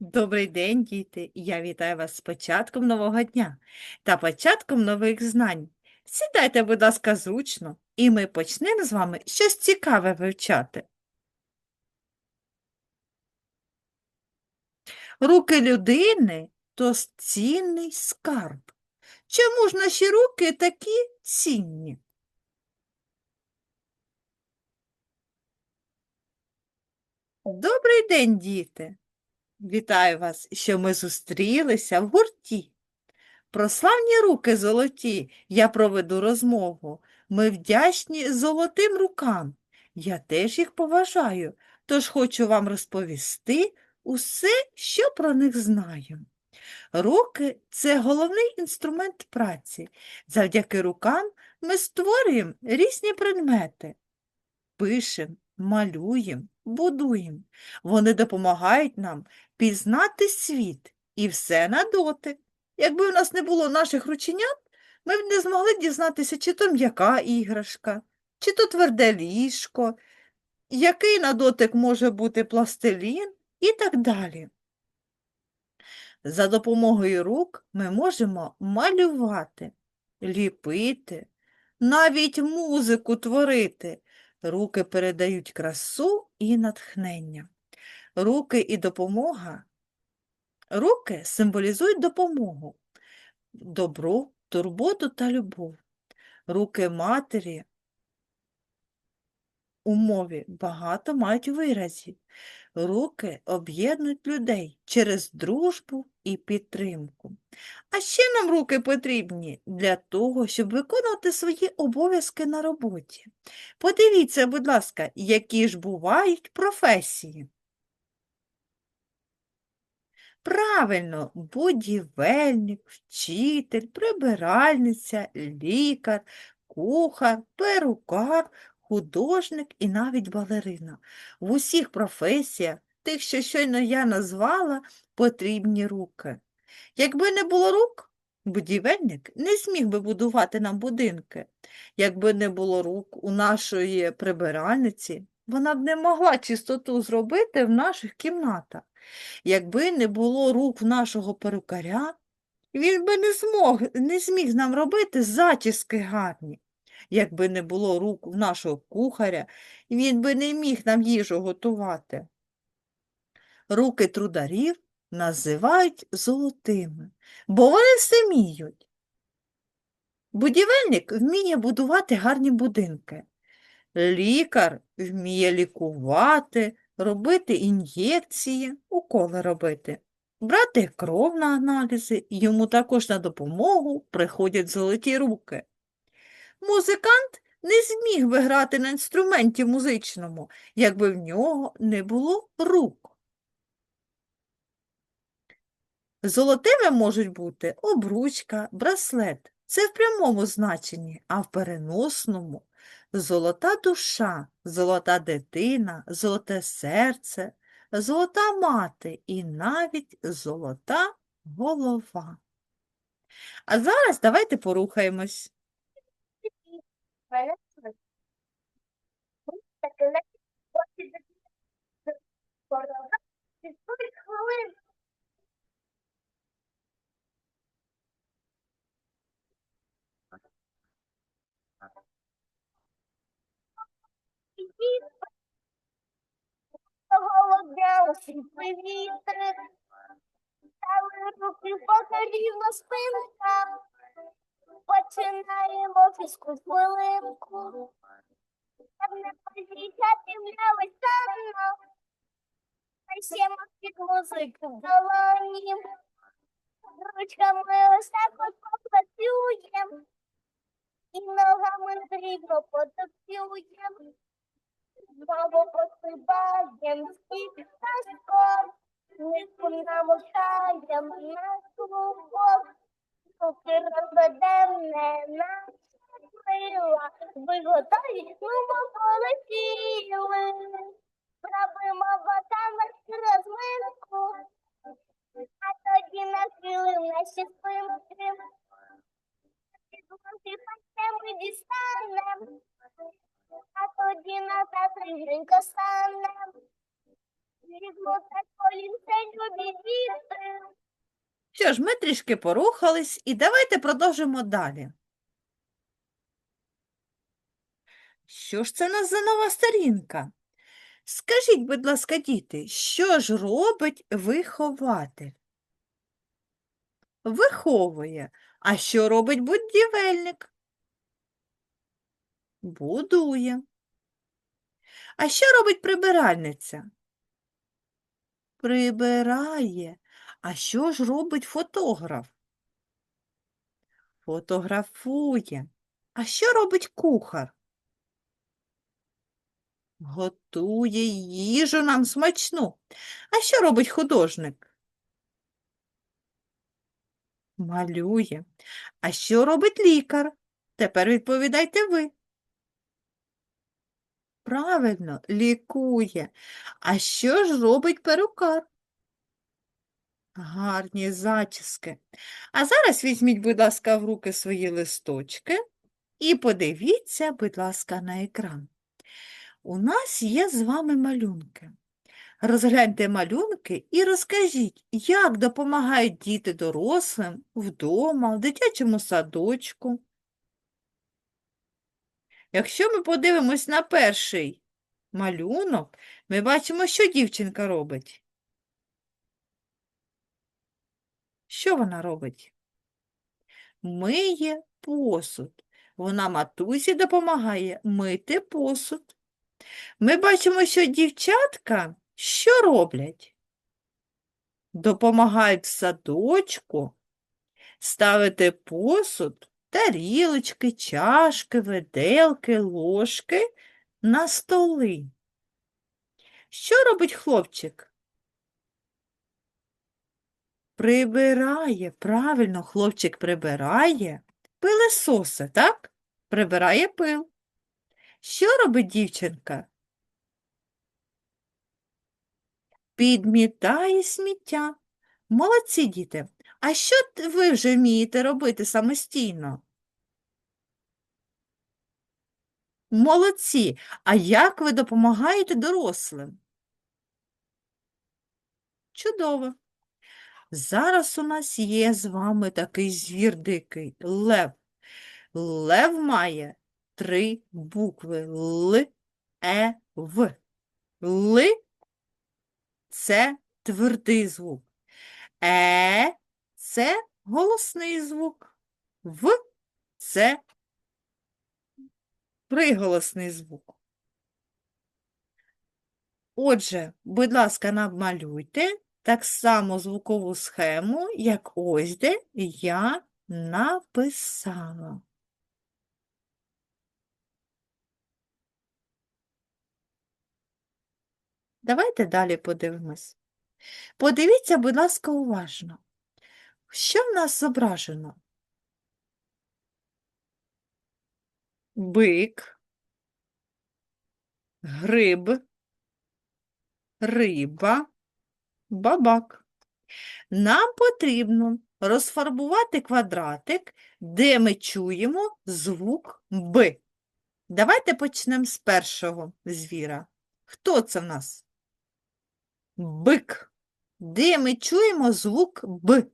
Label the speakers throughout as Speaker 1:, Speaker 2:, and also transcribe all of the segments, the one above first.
Speaker 1: Добрий день, діти! Я вітаю вас з початком нового дня та початком нових знань. Сідайте, будь ласка, зручно, і ми почнемо з вами щось цікаве вивчати. Руки людини то цінний скарб. Чому ж наші руки такі цінні? Добрий день, діти! Вітаю вас, що ми зустрілися в гурті. Про славні руки золоті я проведу розмову. Ми вдячні золотим рукам. Я теж їх поважаю, тож хочу вам розповісти усе, що про них знаю. Руки це головний інструмент праці. Завдяки рукам ми створюємо різні предмети. Пишемо, малюємо, будуємо. Вони допомагають нам пізнати світ і все на дотик. Якби у нас не було наших рученят, ми б не змогли дізнатися, чи то м'яка іграшка, чи то тверде ліжко, який на дотик може бути пластилін і так далі. За допомогою рук ми можемо малювати, ліпити, навіть музику творити. Руки передають красу і натхнення. Руки і допомога. Руки символізують допомогу, добро, турботу та любов. Руки матері у мові багато мають виразів. Руки об'єднують людей через дружбу і підтримку. А ще нам руки потрібні для того, щоб виконувати свої обов'язки на роботі. Подивіться, будь ласка, які ж бувають професії. Правильно, будівельник, вчитель, прибиральниця, лікар, кухар, перукар, художник і навіть балерина. В усіх професіях, тих, що щойно я назвала, потрібні руки. Якби не було рук, будівельник не зміг би будувати нам будинки. Якби не було рук у нашої прибиральниці, вона б не могла чистоту зробити в наших кімнатах. Якби не було рук нашого перукаря, він би не змог, не зміг нам робити зачіски гарні. Якби не було рук нашого кухаря, він би не міг нам їжу готувати. Руки трударів називають золотими, бо вони все вміють. Будівельник вміє будувати гарні будинки. Лікар вміє лікувати, робити ін'єкції, уколи робити, брати кров на аналізи, йому також на допомогу приходять золоті руки. Музикант не зміг би грати на інструменті музичному, якби в нього не було рук. Золотими можуть бути обручка, браслет. Це в прямому значенні, а в переносному золота душа, золота дитина, золоте серце, золота мати і навіть золота голова. А зараз давайте порухаємось.
Speaker 2: Освітлий вітер, Стали руки поколіна спинка, починаємо фізку хвилинку. Щоб не позичати мляви сарно, Несемо під музику в долоні, Ручками ось так от попрацюємо, І ногами дрібно потопцюємо. Знову посипаєм скільки казком, Низку намочаєм на клубок, Руки розведем не на крила, Ви готові? Ну, полетіли. Зробимо ботами розминку, А тоді нахилим наші спинки. Ми дістанем, а тоді назад рівненько станем. Візьму так колінцень любі діти.
Speaker 1: Що ж, ми трішки порухались і давайте продовжимо далі. Що ж це у нас за нова сторінка? Скажіть, будь ласка, діти, що ж робить вихователь? Виховує. А що робить будівельник? Будує. А що робить прибиральниця? Прибирає. А що ж робить фотограф? Фотографує. А що робить кухар? Готує їжу нам смачну. А що робить художник? Малює. А що робить лікар? Тепер відповідайте ви. Правильно, лікує. А що ж робить перукар? Гарні зачіски. А зараз візьміть, будь ласка, в руки свої листочки і подивіться, будь ласка, на екран. У нас є з вами малюнки. Розгляньте малюнки і розкажіть, як допомагають діти дорослим вдома, в дитячому садочку. Якщо ми подивимось на перший малюнок, ми бачимо, що дівчинка робить. Що вона робить? Миє посуд. Вона матусі допомагає мити посуд. Ми бачимо, що дівчатка що роблять? Допомагають садочку ставити посуд, тарілочки, чашки, виделки, ложки на столи. Що робить хлопчик? Прибирає, правильно, хлопчик прибирає, пилисоси, так? Прибирає пил. Що робить дівчинка? Підмітає сміття. Молодці, діти. А що ви вже вмієте робити самостійно? Молодці. А як ви допомагаєте дорослим? Чудово. Зараз у нас є з вами такий звір дикий лев. Лев має три букви Л, Е, В. Л це твердий звук. Е це голосний звук. В це приголосний звук. Отже, будь ласка, намалюйте так само звукову схему, як ось де я написала. Давайте далі подивимось. Подивіться, будь ласка, уважно. Що в нас зображено? Бик, гриб, риба, бабак. Нам потрібно розфарбувати квадратик, де ми чуємо звук Б. Давайте почнемо з першого звіра. Хто це в нас? Бик. Де ми чуємо звук Б?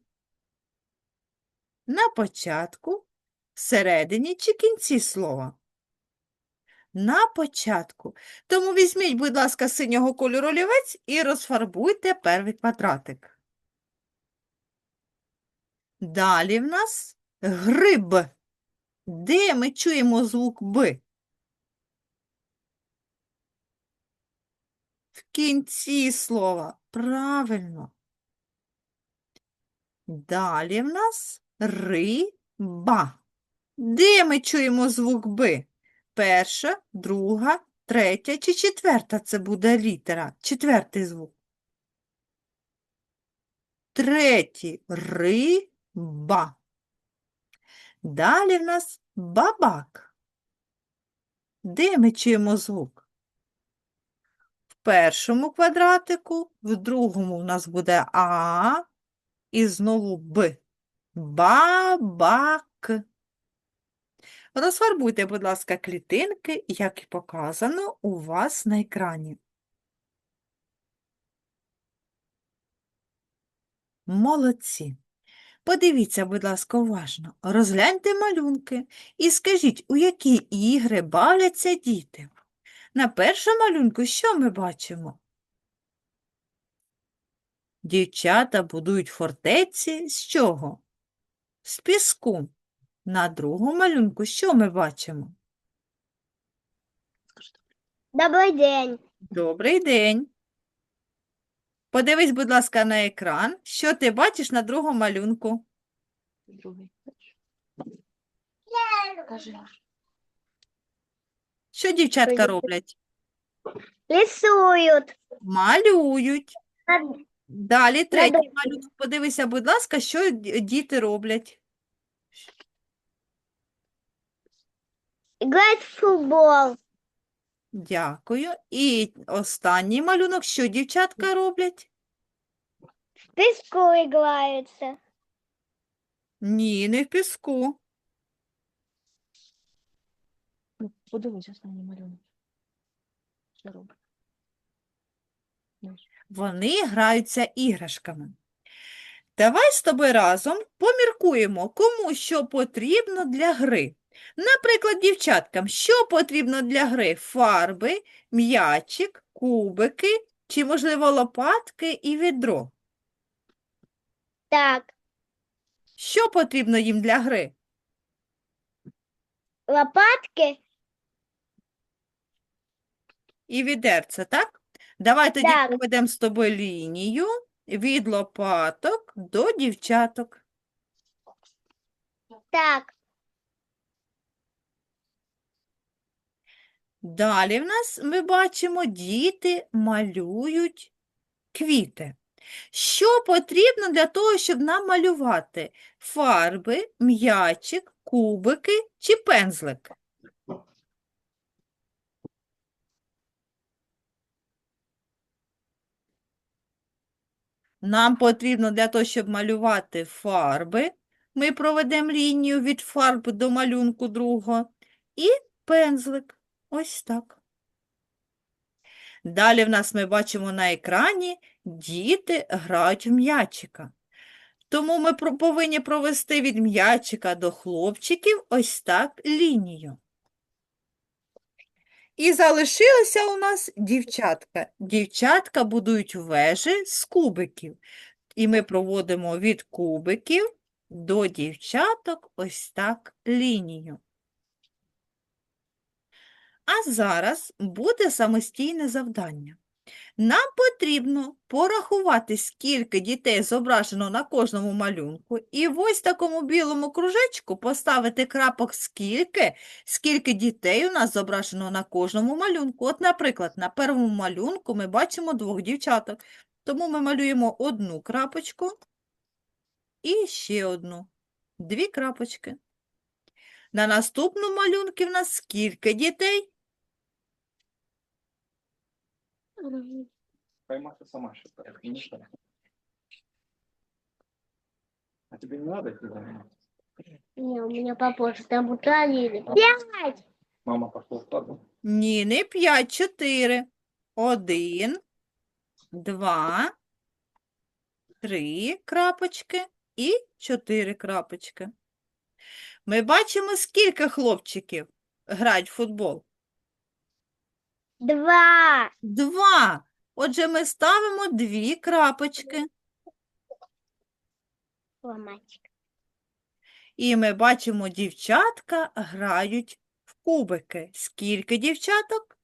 Speaker 1: На початку, всередині чи кінці слова? На початку. Тому візьміть, будь ласка, синього кольору олівець і розфарбуйте перший квадратик. Далі в нас гриб. Де ми чуємо звук Б? В кінці слова. Правильно. Далі в нас риба. Де ми чуємо звук Б? Перша, друга, третя чи четверта це буде літера, четвертий звук. Третій риба. Далі в нас бабак. Де ми чуємо звук? В першому квадратику, в другому у нас буде А і знову Б. Бабак. Розфарбуйте, будь ласка, клітинки, як і показано у вас на екрані. Молодці. Подивіться, будь ласка, уважно. Розгляньте малюнки і скажіть, у які ігри бавляться діти. На першому малюнку що ми бачимо? Дівчата будують фортеці з чого? З піску. На другому малюнку що ми бачимо?
Speaker 2: Добрий день.
Speaker 1: Добрий день. Подивись, будь ласка, на екран. Що ти бачиш на другому малюнку?
Speaker 3: Другий.
Speaker 1: Що дівчатка роблять?
Speaker 2: Рисують.
Speaker 1: Малюють. Далі третій малюнок. Подивися, будь ласка, що діти роблять.
Speaker 2: Грають в футбол.
Speaker 1: Дякую. І останній малюнок. Що дівчатка роблять?
Speaker 2: В піску граються.
Speaker 1: Ні, не в піску.
Speaker 3: Ну, Подивись останній малюнок. Що робить?
Speaker 1: Вони граються іграшками. Давай з тобою разом поміркуємо, кому що потрібно для гри. Наприклад, дівчаткам, що потрібно для гри? Фарби, м'ячик, кубики чи, можливо, лопатки і відро.
Speaker 2: Так,
Speaker 1: Що потрібно їм для гри?
Speaker 2: лопатки.
Speaker 1: І відерце, так? Давай тоді
Speaker 2: Так.
Speaker 1: проведемо з тобою лінію від лопаток до дівчаток.
Speaker 2: Так,
Speaker 1: Далі в нас ми бачимо, діти малюють квіти. Що потрібно для того, щоб намалювати? Фарби, м'ячик, кубики чи пензлик? Нам потрібно для того, щоб малювати фарби. Ми проведемо лінію від фарб до малюнку другого. І пензлик. Ось так. Далі в нас ми бачимо на екрані діти грають в м'ячика. Тому ми повинні провести від м'ячика до хлопчиків ось так лінію. І залишилося у нас дівчатка. Дівчатка будують вежі з кубиків. І ми проводимо від кубиків до дівчаток ось так лінію. А зараз буде самостійне завдання. Нам потрібно порахувати, скільки дітей зображено на кожному малюнку, і в ось такому білому кружечку поставити крапок скільки, скільки дітей у нас зображено на кожному малюнку. От, наприклад, на першому малюнку ми бачимо двох дівчаток, тому ми малюємо одну крапочку і ще одну, дві крапочки. На наступному малюнку в нас скільки дітей?
Speaker 4: Хай Маша сама считает. А тебе не надо это заниматься?
Speaker 2: не, у меня попозже, там уталили. Пять.
Speaker 4: Мама пошла в саду.
Speaker 1: Ні, не п'ять, чотири. Один, два, три крапочки і чотири крапочки. Ми бачимо, скільки хлопчиків грають в футбол.
Speaker 2: Два.
Speaker 1: Два. Отже, ми ставимо дві крапочки.
Speaker 2: Ломать.
Speaker 1: І ми бачимо, дівчатка грають в кубики. Скільки дівчаток?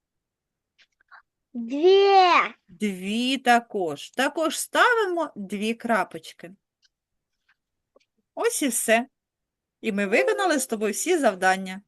Speaker 2: Две.
Speaker 1: Дві також. Також ставимо дві крапочки. Ось і все. І ми виконали з тобою всі завдання.